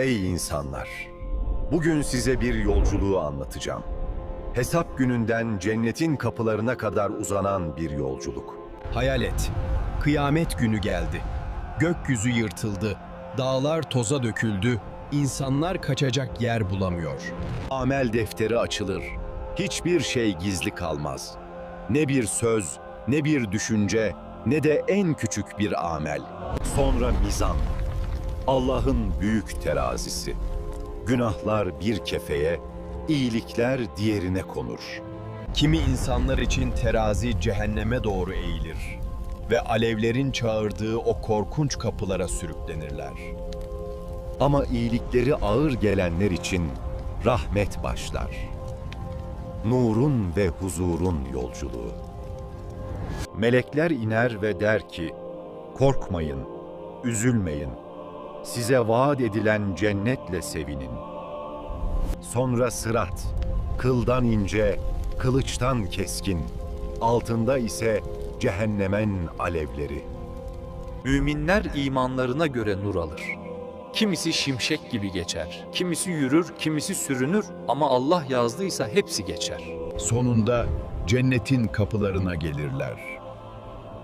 Ey insanlar! Bugün size bir yolculuğu anlatacağım. Hesap gününden cennetin kapılarına kadar uzanan bir yolculuk. Hayal et. Kıyamet günü geldi. Gökyüzü yırtıldı. Dağlar toza döküldü. İnsanlar kaçacak yer bulamıyor. Amel defteri açılır. Hiçbir şey gizli kalmaz. Ne bir söz, ne bir düşünce, ne de en küçük bir amel. Sonra mizan. Allah'ın büyük terazisi. Günahlar bir kefeye, iyilikler diğerine konur. Kimi insanlar için terazi cehenneme doğru eğilir ve alevlerin çağırdığı o korkunç kapılara sürüklenirler. Ama iyilikleri ağır gelenler için rahmet başlar. Nurun ve huzurun yolculuğu. Melekler iner ve der ki, korkmayın, üzülmeyin. Size vaat edilen cennetle sevinin. Sonra sırat, kıldan ince, kılıçtan keskin, altında ise cehennemen alevleri. Müminler imanlarına göre nur alır. Kimisi şimşek gibi geçer, kimisi yürür, kimisi sürünür ama Allah yazdıysa hepsi geçer. Sonunda cennetin kapılarına gelirler.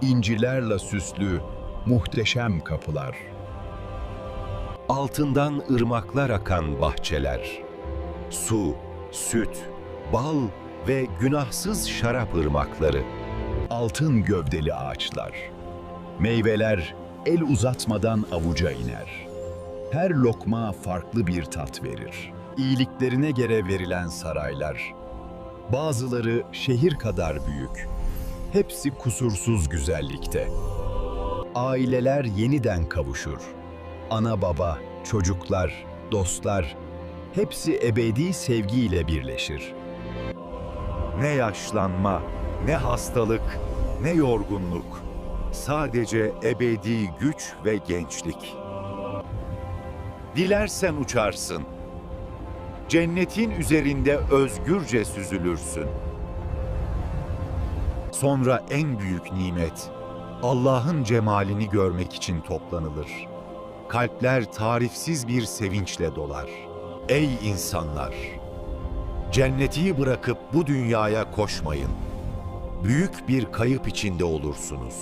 İncilerle süslü, muhteşem kapılar. Altından ırmaklar akan bahçeler. Su, süt, bal ve günahsız şarap ırmakları. Altın gövdeli ağaçlar. Meyveler el uzatmadan avuca iner. Her lokma farklı bir tat verir. İyiliklerine göre verilen saraylar. Bazıları şehir kadar büyük. Hepsi kusursuz güzellikte. Aileler yeniden kavuşur. Ana baba, çocuklar, dostlar hepsi ebedi sevgiyle birleşir. Ne yaşlanma, ne hastalık, ne yorgunluk. Sadece ebedi güç ve gençlik. Dilersen uçarsın. Cennetin üzerinde özgürce süzülürsün. Sonra en büyük nimet, Allah'ın cemalini görmek için toplanılır. Kalpler tarifsiz bir sevinçle dolar. Ey insanlar! Cenneti bırakıp bu dünyaya koşmayın. Büyük bir kayıp içinde olursunuz.